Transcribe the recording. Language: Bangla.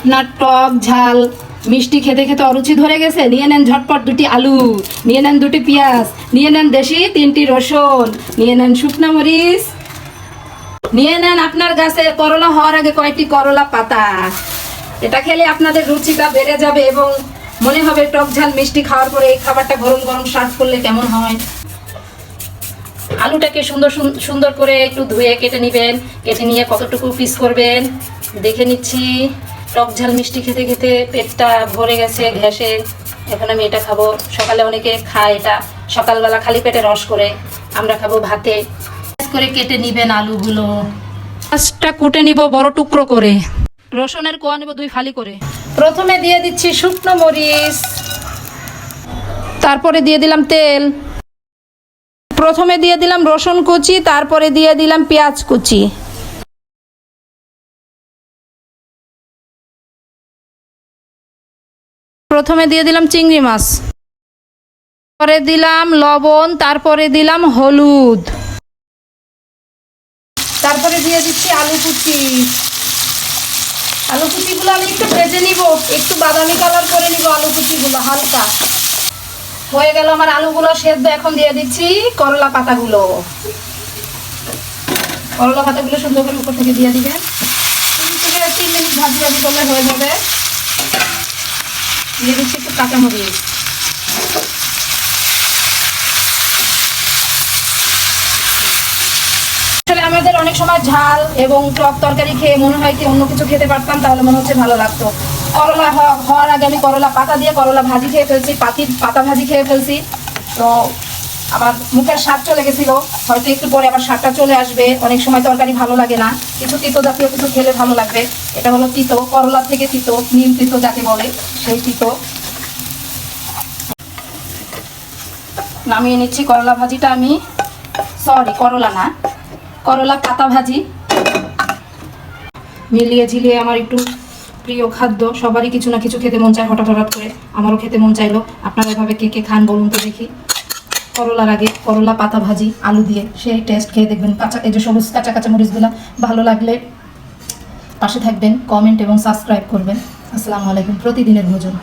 আপনার টক ঝাল, মিষ্টি খেতে খেতে অরুচি ধরে গেছে, নিয়ে নেন ঝটপট দুটি আলু, নিয়ে নেন দুটি পেঁয়াজ, নিয়ে নেন দেশি তিনটি রসুন, নিয়ে নেন শুকনো মরিচ, নিয়ে নেন আপনার গাছে করলা হওয়ার আগে কয়েকটি করলা পাতা। এটা খেলে আপনাদের রুচিটা বেড়ে যাবে এবং মনে হবে টক ঝাল, মিষ্টি খাওয়ার পরে এই খাবারটা গরম গরম সার্ভ করলে কেমন হয়। আলুটাকে সুন্দর সুন- সুন্দর করে একটু ধুয়ে কেটে নেবেন। কেটে নিয়ে কতটুকু পিস করবেন? দেখে নিচ্ছি। টক ঝাল মিষ্টি খেতে খেতে পেটটা ভরে গেছে ঘ্যাসে এখন আমি এটা খাব। সকালে অনেকে খায় এটা। সকালবেলা খালি পেটে রস করে। আমরা খাব ভাতে। করে কেটে নিবেন আলুগুলো। মাছটা কুটে নিব বড় টুকরো করে। রসুনের কোয়া নেব দুই ফালি করে। প্রথমে দিয়ে দিচ্ছি শুকনো মরিচ। তারপরে দিয়ে দিলাম তেল। প্রথমে দিয়ে দিলাম রসুন কুচি, তারপরে দিয়ে দিলাম পেঁয়াজ কুচি। প্রথমে দিয়ে দিলাম চিংড়ি মাছ। পরে দিলাম লবণ, তারপরে দিলাম হলুদ। তারপরে দিয়ে দিচ্ছি আলু কুচি। আলু কুচিগুলো আমি একটু ভেজে নিব, একটু বাদামি কালার করে নিব আলু কুচিগুলো, হালকা। হয়ে গেল আমার আলুগুলো সেদ্ধ, এখন দিয়ে দিচ্ছি করলা পাতাগুলো। করলা পাতাগুলো সুন্দর করে উপর থেকে দিয়ে দিবেন। তিন থেকে তিন মিনিট ভাজি ভাজি করলে হয়ে যাবে। দিয়ে দিচ্ছি একটু কাঁচামরিচ আসলে আমাদের অনেক সময় ঝাল এবং টক তরকারি খেয়ে মনে হয় কি অন্য কিছু খেতে পারতাম, তাহলে মনে হচ্ছে ভালো লাগতো। করলা হওয়ার আগে আমি করলা পাতা দিয়ে করলা ভাজি খেয়ে ফেলছি পাতি পাতা ভাজি খেয়ে ফেলছি। তো আমার মুখের স্বাদ চলে গেছিল। হয়তো একটু পরে আবার স্বাদটা চলে আসবে। অনেক সময় তরকারি ভালো লাগে না। কিছু তিতো জাতীয় কিছু খেলে ভালো লাগবে। এটা হলো তিতো, করলা থেকে তিতো, নিম তিতো যাকে বলে, সেই তিতো। নামিয়ে নিচ্ছি করলা ভাজিটা আমি। সরি করলা না। করলা পাতা ভাজি। মিলিয়ে ঝিলিয়ে আমার একটু প্রিয় খাদ্য। সবারই কিছু না কিছু খেতে মন চায় হঠাৎ হঠাৎ করে। আমারও খেতে মন চাইলো। আপনারা এভাবে কে কে খান বলুন তো দেখি। করলার আগে করলা, পাতা ভাজি, আলু দিয়ে সেই টেস্ট খেয়ে দেখবেন কাঁচা, এই যে সবুজ কাঁচা কাঁচা মরিচগুলো, ভালো লাগলে পাশে থাকবেন কমেন্ট এবং সাবস্ক্রাইব করবেন। আসসালামু আলাইকুম, প্রতিদিনের ভোজন।